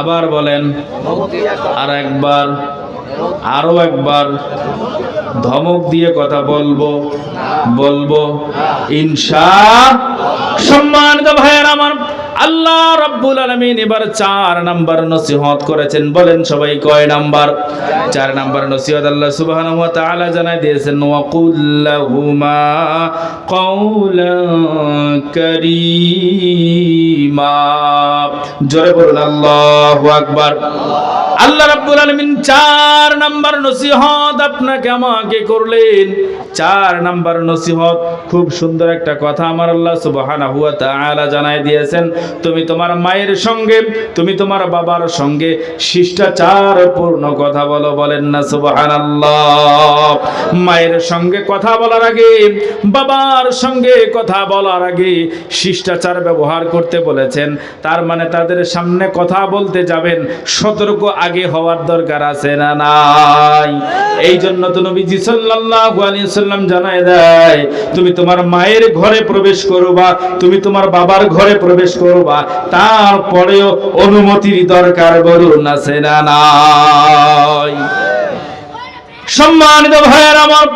আবার বলেন, আর একবার, আরও একবার ধমক দিয়ে কথা বলব বলব, ইনশা সম্মানিত ভাইয়ের আমার আল্লাহ রাব্বুল আলমিন এবার চার নাম্বার নসিহত করেছেন। বলেন সবাই কয় নাম্বার? চার নাম্বার নসিহত আল্লাহ ওয়া জানাই দিয়েছেন কাওলান কারীমা। জোরে বলুন আল্লাহু আকবার। আল্লাহ রাব্বুল আলামিন চার নাম্বার নসিহত আপনাকে আমাকে করলেন। চার নাম্বার নসিহত। খুব সুন্দর একটা কথা আমার আল্লাহ সুবহানাহু ওয়া তাআলা জানাই দিয়েছেন। তুমি তোমার মায়ের সঙ্গে, তুমি তোমার বাবার সঙ্গে শিষ্টাচার পূর্ণ কথা বলো, বলেন না সুবহানাল্লাহ। মায়ের সঙ্গে কথা বলার আগে, বাবার সঙ্গে কথা বলার আগে শিষ্টাচার ব্যবহার করতে বলেছেন। তার মানে তাদের সামনে কথা বলতে যাবেন, সতর্ক আগে হওয়ার দরকার আছে না নাই? এই জন্য তো নবীজি সাল্লাল্লাহু আলাইহি সাল্লাম জানায় দেয়, তুমি তোমার মায়ের ঘরে প্রবেশ করবা, তুমি তোমার বাবার ঘরে প্রবেশ করবা, তারপরেও অনুমতির দরকার বলুন না নাই। সম্মানিত ভাইয়ের আমার,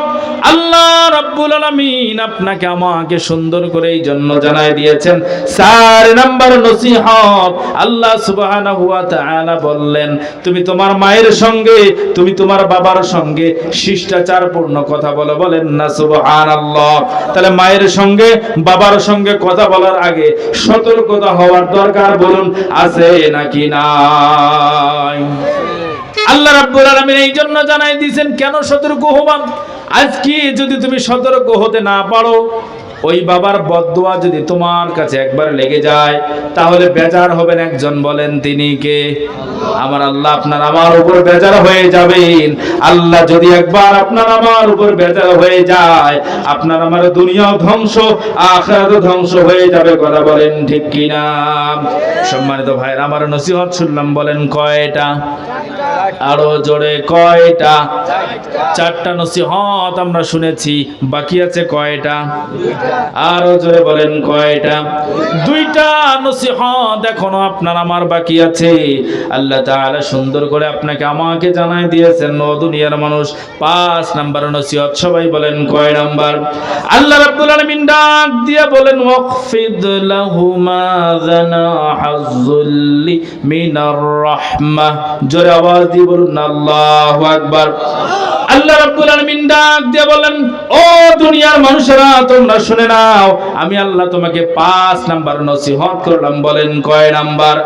আল্লাহ রাব্বুল আলামিন আপনাকে আমাকে সুন্দর করে এই জন্য জানাই দিয়েছেন। চার নাম্বার নসিহত, আল্লাহ সুবহানাহু ওয়া তাআলা বললেন, তুমি তোমার মায়ের সঙ্গে, তুমি তোমার বাবার সঙ্গে শিষ্টাচার পূর্ণ কথা বলো। বলেন না, সুবহানাল্লাহ। তাহলে মায়ের সঙ্গে, বাবার সঙ্গে কথা বলার আগে সতর্কতা হওয়ার দরকার বলুন, আছে নাকি নাই? আল্লাহ রাব্বুল আলামিন এই জন্য জানাই দিয়েছেন, কেন সতর্ক হবান আজকে যদি তুমি সতর্ক হতে না পারো ওই বাবার বদদোয়া যদি তোমার কাছে একবার লেগে যায়, তাহলে বেজার হবেন একজন, বলেন তিনি কে? আমার আল্লাহ আপনার আমার উপর বেজার হয়ে যাবেন। আল্লাহ যদি একবার আপনার আমার উপর বেজার হয়ে যায়, আপনার আমার দুনিয়াও ধ্বংস আখিরাতও ধ্বংস হয়ে যাবে, কথা বলেন ঠিক কিনা? সম্মানিত ভাইয়ের, আমার নসিহত শুনলাম, বলেন কয়টা? আরও জোরে কয়টা? চারটা নসিহত আমরা শুনেছি, বাকি আছে কয়টা? আরও জোরে বলেন কয়টা? দুইটা নসিহত এখনও আপনার আমার বাকি আছে। আল্লাহ তাআলা সুন্দর করে আপনাকে আমাকে জানাই দিয়েছেন, ও দুনিয়ার মানুষ। পাঁচ নাম্বার নসিহত, সবাই বলেন কয় নাম্বার? আল্লাহ রাব্বুল আলামিন ডাক দিয়ে বলেন ওয়াকফিদ লাহুমা জানাহাযুল্লি মিনার রাহমাহ জোরে আওয়াজ দিয়ে বলুন, আল্লাহু আকবার। আল্লাহ রাব্বুল আলামিন ডাক দিয়ে বলেন, ও দুনিয়ার মানুষেরা, তোমরা শুনে নাও আমি আল্লাহ তোমাকে পাঁচ নাম্বার নসিহত করলাম। বলেন কয় নাম্বার?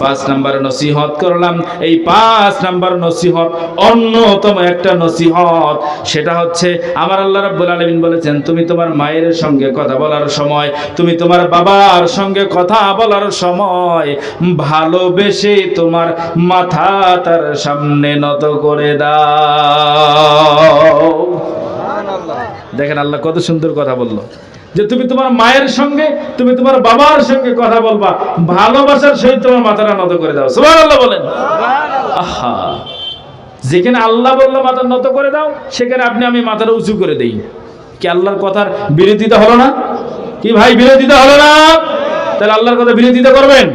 পাঁচ নাম্বার নসিহত করলাম। এই পাঁচ নাম্বার নসিহত অন্যতম একটা নসিহত সেটা হচ্ছে আমার আল্লাহ রাব্বুল আলামিন বলেছেন তুমি তোমার মায়ের সঙ্গে কথা বলার সময় তুমি তোমার বাবার সঙ্গে কথা বলার সময় ভালোবেসে তোমার মাথা তার সামনে নত করে দাও। দেখেন আল্লাহ কত সুন্দর কথা বলল। যে তুমি তোমার মায়ের সঙ্গে তুমি তোমার বাবার সঙ্গে কথা বলবা ভালোবাসার সহিত তোমার মাথাটা নত করে দাও। সুবহানাল্লাহ বলেন। আহা। যেখানে আল্লাহ বলল মাথা নত করে দাও সেখানে আপনি আমি মাথাটা উঁচু করে দেই। কি আল্লাহর কথার বিরোধিতা হলো না? কি ভাই বিরোধিতা হলো না? তাহলে আল্লাহর কথা বিরোধিতা করবেন?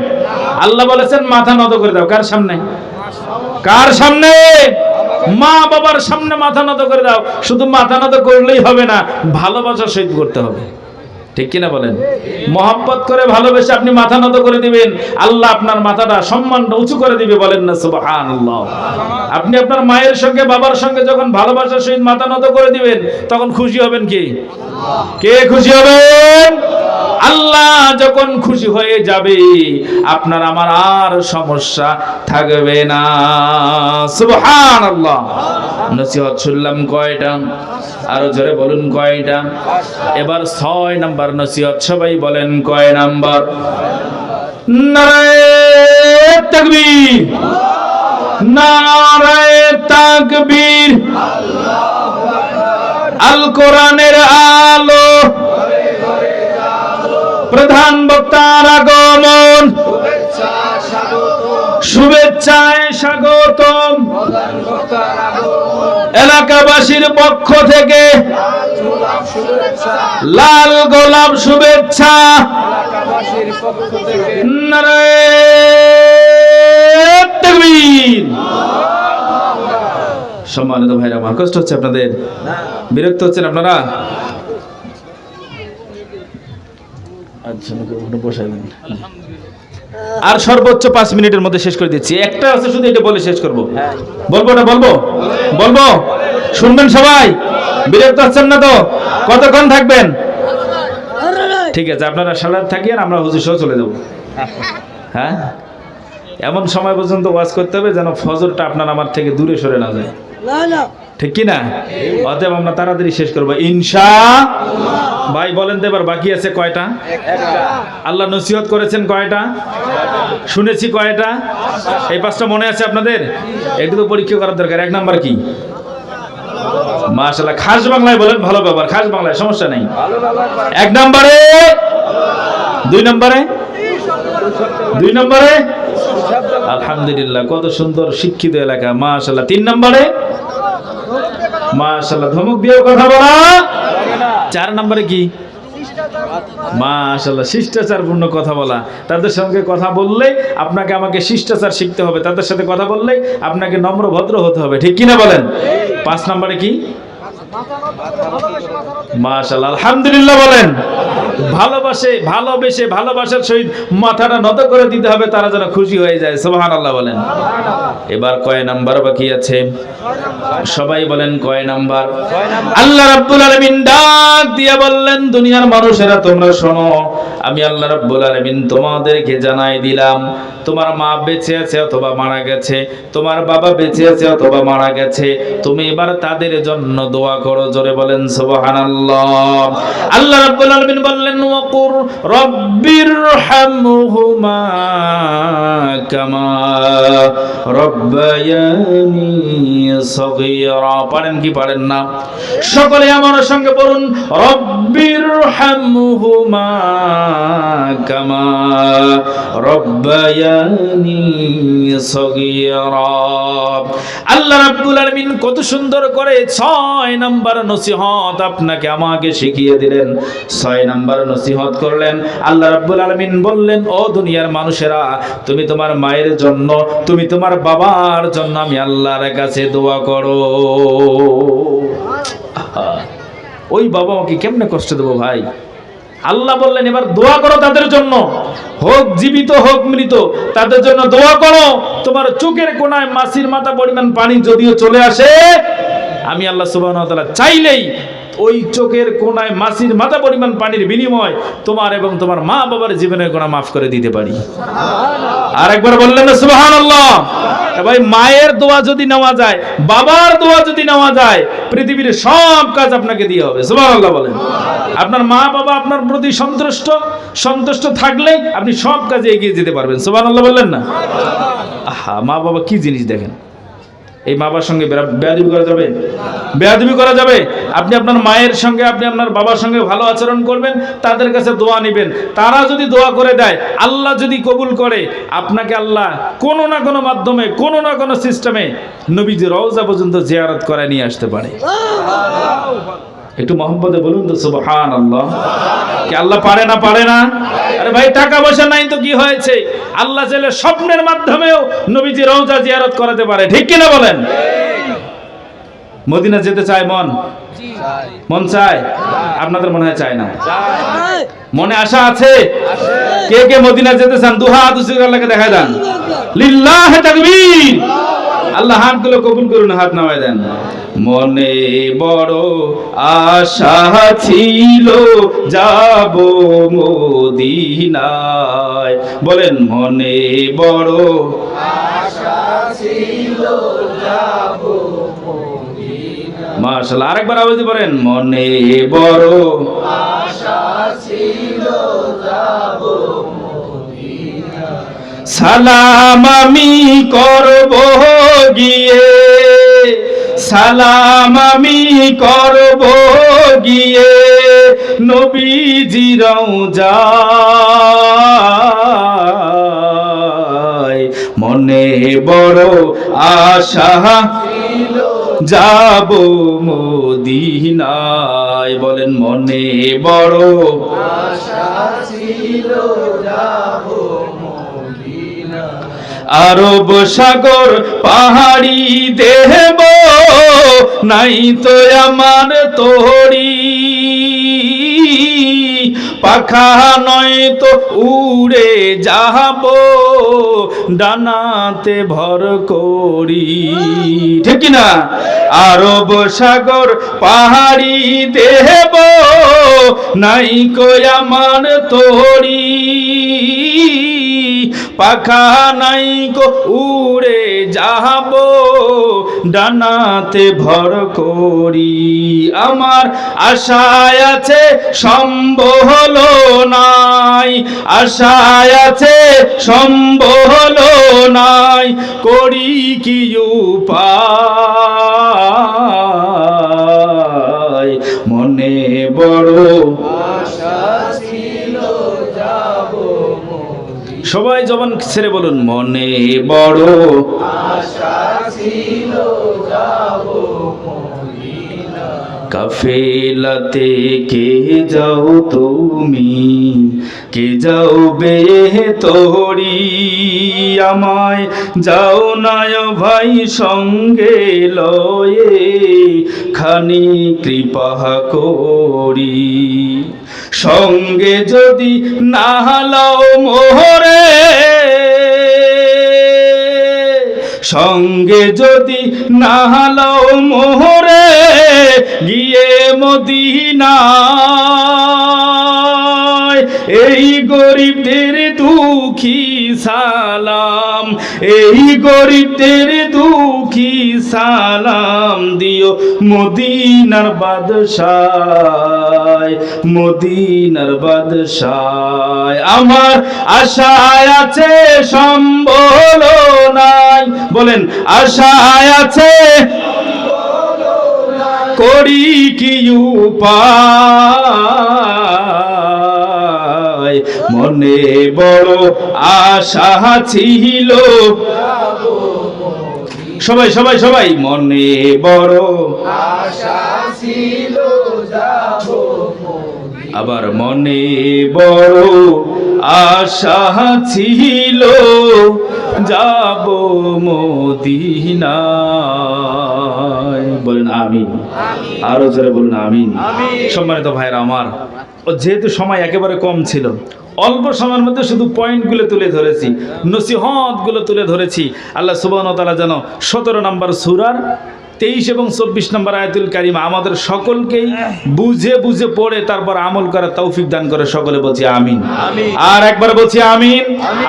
আল্লাহ বলেছেন মাথা নত করে দাও। কার সামনে? কার সামনে? মা বাবার সামনে মাথা নত করে দাও। শুধু মাথা নত করলেই হবে না ভালোবাসার সহিত করতে হবে। ঠিক কিনা বলেন? মহাব্বত করে ভালোবেসে আপনি মাথা নত করে দিবেন, আল্লাহ আপনার মাথাটা, সম্মানটা উঁচু করে দিবে বলেন না, সুবহানাল্লাহ। আপনি আপনার মায়ের সঙ্গে, বাবার সঙ্গে যখন ভালোবাসার সহিত মাথা নত করে দিবেন, তখন খুশি হবেন কি? কে খুশি হবেন? আল্লাহ যখন খুশি হয়ে যাবে, আপনার আমার আর সমস্যা থাকবে না। সুবহানাল্লাহ। নসিহত শুনলাম কয়টা? আরও জোরে বলুন কয়টা? এবার ছয় নাম্বার নসিহত, সবাই বলেন কয় নাম্বার? নারায়ে নারায়ে তাকবীর। আল কোরআনের আলো প্রধান বক্তার আগমন। শুভেচ্ছায় স্বাগতম। এলাকাবাসীর পক্ষ থেকে লাল গোলাপ শুভেচ্ছা। সম্মানিত ভাইরা আমার কষ্ট হচ্ছে আপনাদের। বিরক্ত হচ্ছেন আপনারা? আচ্ছা আর সর্বোচ্চ পাঁচ মিনিটের মধ্যে শেষ করে দিচ্ছি। একটা আছে, শুধু এটা বলে শেষ করব। বলব না, বলব? বলব? শুনবেন সবাই? বিরক্ত হচ্ছেন না তো? কতক্ষণ থাকবেন? ঠিক আছে, আপনারা সালাদ থাকিয়েন, আমরা হুজুর সহ চলে যাব। হ্যাঁ? এমন সময় পর্যন্ত ওয়াজ করতে হবে যেন ফজরটা আপনার আমার থেকে দূরে সরে না যায়। ঠিক কি না অতএব আমরা তাড়াতাড়ি শেষ করব। ইনশা ভাই বলেন তো এবার বাকি আছে কয়টা? আল্লাহ নসিহত করেছেন কয়টা? শুনেছি কয়টা? এই পাঁচটা মনে আছে আপনাদের? একটু তো পরীক্ষা করার দরকার। এক নাম্বার কি? মাশাল্লাহ খাস বাংলায় বলেন ভালো ব্যাপার খাস বাংলায় সমস্যা নেই। এক নম্বরে? দুই নম্বরে? দুই নম্বরে? আলহামদুলিল্লাহ কত সুন্দর শিক্ষিত এলাকা মাশাল্লাহ তিন নম্বরে? মাশাল্লাহ ধমক দিয়ে কথা বলা। চার নম্বরে কি? মাশাল্লাহ শিষ্টাচারপূর্ণ কথা বলা। তাদের সঙ্গে কথা বললে আপনাকে আমাকে শিষ্টাচার শিখতে হবে। তাদের সাথে কথা বললে আপনাকে নম্র ভদ্র হতে হবে। ঠিক কিনা বলেন? পাঁচ নম্বরে কি? মাশাল্লাহ আলহামদুলিল্লাহ বলেন। ভালোবাসে ভালোবেসে ভালোবাসার সহিত মাথাটা নত করে দিতে হবে তারা যেন খুশি হয়ে যায়। সোহান আল্লাহ বলেন। এবার কয় নাম্বার বাকি আছে? সবাই বলেন কয় নাম্বার? আল্লাহ রাব্বুল আলামিন ডাক দিয়ে বললেন দুনিয়ার মানুষেরা তোমরা শোনো। আমি আল্লাহ রাব্বুল আলামিন তোমাদেরকে জানাই দিলাম, তোমার মা বেঁচে আছে অথবা মারা গেছে, তোমার বাবা বেঁচে আছে অথবা মারা গেছে, তুমি এবার তাদের জন্য দোয়া করো, জোরে বলেন সুবহানাল্লাহ। আল্লাহ রাব্বুল আলামিন বললেন, ওয়াকুর রব্বির হামহুমা কামা রব্বায়ানি সগীরা। পারেন কি পারেন না? সকলে আমার সঙ্গে বলুন, রব্বির কত সুন্দর করে ছয় নাম্বার নসিহত আপনাকে আমাকে শিখিয়ে দিলেন। ছয় নাম্বার নসিহত করলেন। আল্লাহ রাব্বুল আলামিন বললেন, ও দুনিয়ার মানুষেরা, তুমি তোমার মায়ের জন্য, তুমি তোমার বাবার জন্য আমি আল্লাহর কাছে দোয়া করো। ওই বাবা আমাকে কেমনে কষ্ট দেবো ভাই? আল্লাহ বললেন, এবার দোয়া করো তাদের জন্য। হোক জীবিত, হোক মৃত, তাদের জন্য দোয়া করো। তোমার চোখের কোনায় মাসির মাথা পরিমাণ পানি যদিও চলে আসে, আমি আল্লাহ সুবাহ চাইলেই ওই চোখের কোনায় মাসির মাথা পরিমাণ পানির বিনিময় তোমার এবং তোমার মা বাবার জীবনের গোনা মাফ করে দিতে পারি। আর একবার বললেন সুবাহান আল্লাহ ভাই, মায়ের দোয়া যদি নেওয়া যায়, বাবার দোয়া যদি নেওয়া যায়, পৃথিবীর সব কাজ আপনাকে দিয়ে হবে। সুবাহ আল্লাহ বলেন। আপনার মা বাবা আপনার প্রতি সন্তুষ্ট সন্তুষ্ট থাকলেই আপনি সব কাজে এগিয়ে যেতে পারবেন। সুবাহ আল্লাহ বললেন না? আহা, মা বাবা কি জিনিস দেখেন? এই বাবার সঙ্গে বেয়াদবি করা যাবে? বেয়াদবি করা যাবে? আপনি আপনার মায়ের সঙ্গে, আপনি আপনার বাবার সঙ্গে ভালো আচরণ করবেন, তাদের কাছে দোয়া নেবেন। তারা যদি দোয়া করে দেয়, আল্লাহ যদি কবুল করে, আপনাকে আল্লাহ কোনো না কোনো মাধ্যমে, কোনো না কোনো সিস্টেমে নবীজি রওজা পর্যন্ত জিয়ারত করায় নিয়ে আসতে পারে। একটু মোহাম্মদে বলুন তো সুবহান আল্লাহ কি আল্লাহ পারে না পারে না? আরে ভাই, টাকা পয়সা নাই তো কি হয়েছে? আল্লাহ চাইলে স্বপ্নের মাধ্যমেও নবীজি রওজা জিয়ারত করাতে পারে। ঠিক কিনা বলেন? মদিনা যেতে চায় মন? মন চায়? আপনাদের মনে হয় চায় না? মনে আশা আছে? কে কে মদিনা যেতে চান? দুহা দুসির আল্লাহকে দেখা দেন। লিল্লাহ তাকবীর। আল্লাহ হাতগুলো কবুল করুন, হাত নামায় দেন। মনে বড় আশা ছিল, যাব মদিনায়। বলেন, মনে বড় মাশাআল্লাহ, আরেকবার আওয়াজ বলেন, মনে বড় সালাম আমি করব গিয়ে। সালাম আমি করব গিয়ে। নবীজি যায় মনে বড় আশা যাব মদিনায়। বলেন, মনে বড় আরব সাগর পাহাড়ি দেব নাই তো আমার তোরি পাখা নয় তো উড়ে যাব, ডানাতে ভর করি। ঠিক না আরব সাগর পাহাড়ি দেব নাই কই আমার তোরি পাখা নাই কো উড়ে যাব ডানাতে ভর করি। আমার আশায় আছে সম্বল নাই, আশায় আছে সম্বল নাই, করি কি উপায়? বড় সবাই জবান ছেড়ে বলুন মনে বড় কাফেলাতে কে যাও তুমি? কে যাও বে তোরি আমায় যাও নায় ভাই সঙ্গে লয়ে, খানি কৃপা করি। সঙ্গে যদি না লাও মোহরে সঙ্গে যদি না হালাও মোহরে গিয়ে মদিনা এই গরিবদের দুঃখী সালাম। এই গরিবদের দুঃখী সালাম দিও মদিনার বাদশায় মদিনার বাদশায়। আমার আশায় আছে সম্বল নাই। বলেন, আশায় আছে করি কি উপায়? মনে বড় আশা ছিল। সবাই সবাই সবাই মনে বড় আবার মনে বড় আশা ছিল যাব মদিনায়। বলেন আমিন। আরও জোরে বলুন আমিন। সম্মানিত ভাইরা আমার যেহেতু সময় একেবারে কম ছিল, অল্প সময়ের মধ্যে শুধু পয়েন্টগুলো তুলে ধরেছি, নসিহতগুলো তুলে ধরেছি। আল্লাহ সুবাহ তালা যেন সতেরো নম্বর সুরার তেইশ এবং চব্বিশ নম্বর আয়াতুল কারিম আমাদের সকলকেই বুঝে বুঝে পড়ে তারপর আমল করার তৌফিক দান করে সকলে বলছি আমিন। আর একবার বলছি আমিন।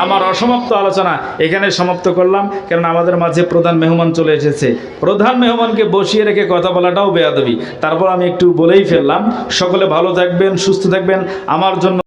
আমার অসমাপ্ত আলোচনা এখানে সমাপ্ত করলাম কারণ আমাদের মাঝে প্রধান মেহমান চলে এসেছে। প্রধান মেহমানকে বসিয়ে রেখে কথা বলাটাও বেয়াদবি। তারপর আমি একটু বলেই ফেললাম। সকলে ভালো থাকবেন সুস্থ থাকবেন। আমার জন্য